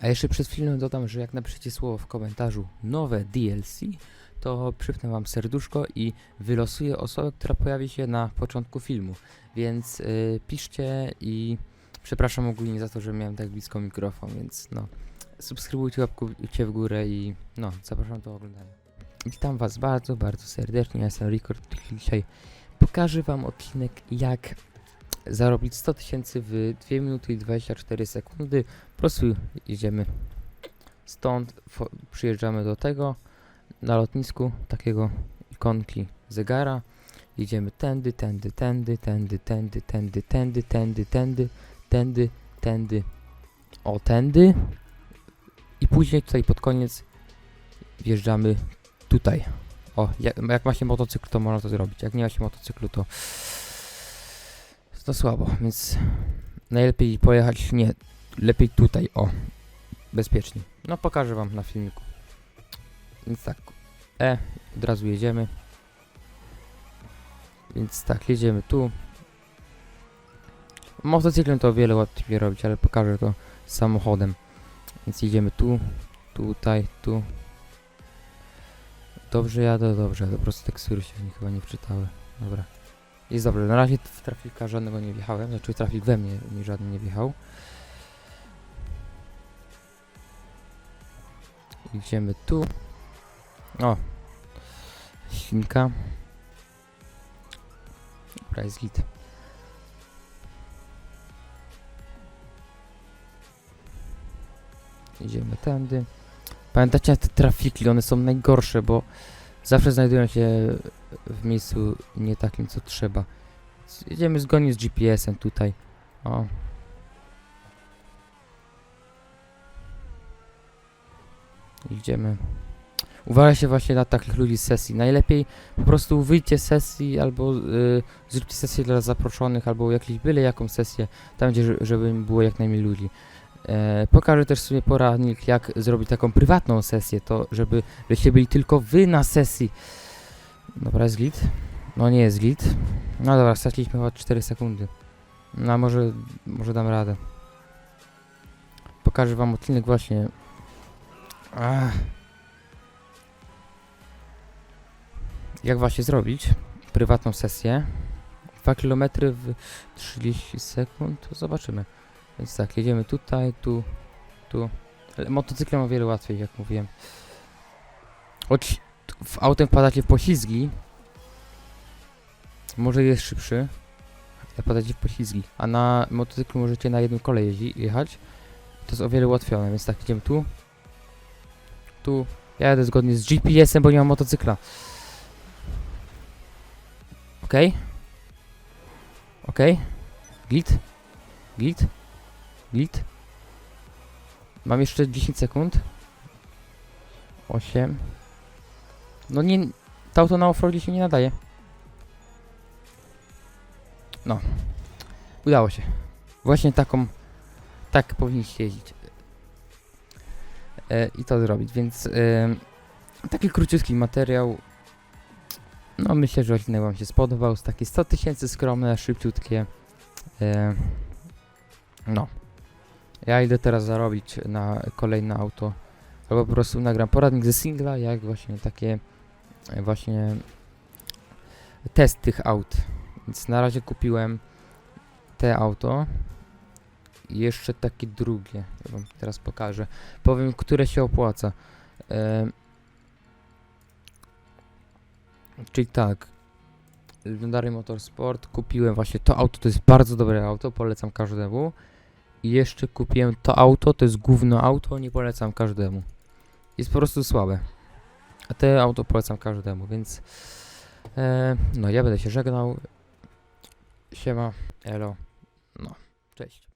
A jeszcze przed filmem dodam, że jak napiszecie słowo w komentarzu nowe DLC, to przypnę wam serduszko i wylosuję osobę, która pojawi się na początku filmu. Więc y, piszcie i przepraszam ogólnie za to, że miałem tak blisko mikrofon, więc no subskrybujcie, łapkujcie w górę i no zapraszam do oglądania. Witam was bardzo, bardzo serdecznie, ja jestem Record dzisiaj pokażę wam odcinek jak zarobić 100 tysięcy w 2 minuty i 24 sekundy. Po prostu jedziemy stąd, przyjeżdżamy do tego na lotnisku, takiego ikonki zegara. Jedziemy tędy, tędy, tędy, tędy, tędy, tędy, tędy, tędy, tędy, tędy, tędy, o tędy. I później tutaj pod koniec wjeżdżamy tutaj. O, jak, jak ma się motocykl, to można to zrobić. Jak nie ma się motocyklu, to to słabo, więc najlepiej pojechać, nie, lepiej tutaj, o, bezpiecznie. No pokażę wam na filmiku. Więc tak, E, od razu jedziemy. Więc tak, jedziemy tu. Motocyklem to o wiele łatwiej robić, ale pokażę to samochodem. Więc jedziemy tu, tutaj, tu. Dobrze jadę, dobrze, po prostu tekstury się w nich chyba nie wczytały. Dobra. Jest dobrze, na razie w trafika żadnego nie wjechałem, znaczy trafik we mnie mi żaden nie wjechał. Idziemy tu. O! Świnka. Dobra, jest git. Idziemy tędy. Pamiętacie te trafiki, one są najgorsze, bo zawsze znajdują się w miejscu nie takim, co trzeba. Jedziemy zgodnie z GPS-em tutaj. O. Idziemy. Uważaj się właśnie na takich ludzi z sesji. Najlepiej po prostu wyjdźcie z sesji albo y, zróbcie sesję dla zaproszonych, albo jakieś byle jaką sesję, tam gdzie żeby było jak najmniej ludzi. E, pokażę też sobie poradnik, jak zrobić taką prywatną sesję, to żeby żeście byli tylko wy na sesji. Dobra, jest git. No nie jest git. No dobra, straciliśmy chyba 4 sekundy. No może, może dam radę. Pokażę wam odcinek właśnie. Ach. Jak właśnie zrobić prywatną sesję. 2 km w 30 sekund, to zobaczymy. Więc tak, jedziemy tutaj, tu, tu. Motocyklem o wiele łatwiej, jak mówiłem. Choć w autem wpadacie w poślizgi, może jest szybszy, jak padacie w poślizgi, a na motocyklu możecie na jednym kole jechać. To jest o wiele ułatwione, więc tak, idziemy tu, tu, ja jadę zgodnie z GPS-em, bo nie mam motocykla. Okej. Okej. Git. Git. Git. Mam jeszcze 10 sekund. 8. No nie, to auto na offroadzie się nie nadaje. No. Udało się. Właśnie taką, tak powinniście jeździć. E, I to zrobić, więc e, taki króciutki materiał. No myślę, że odcinek wam się spodobał. Z takie 100 tysięcy skromne, szybciutkie. E, no. Ja idę teraz zarobić na kolejne auto. Albo po prostu nagram poradnik ze singla, jak właśnie takie e, właśnie test tych aut. Więc na razie kupiłem te auto. I jeszcze takie drugie. Ja wam teraz pokażę. Powiem, które się opłaca. E, czyli tak. Legendary Motorsport. Kupiłem właśnie to auto. To jest bardzo dobre auto. Polecam każdemu. I jeszcze kupiłem to auto. To jest główne auto. Nie polecam każdemu. Jest po prostu słabe. A te auto polecam każdemu, więc e, no ja będę się żegnał. Siema, elo, no, cześć.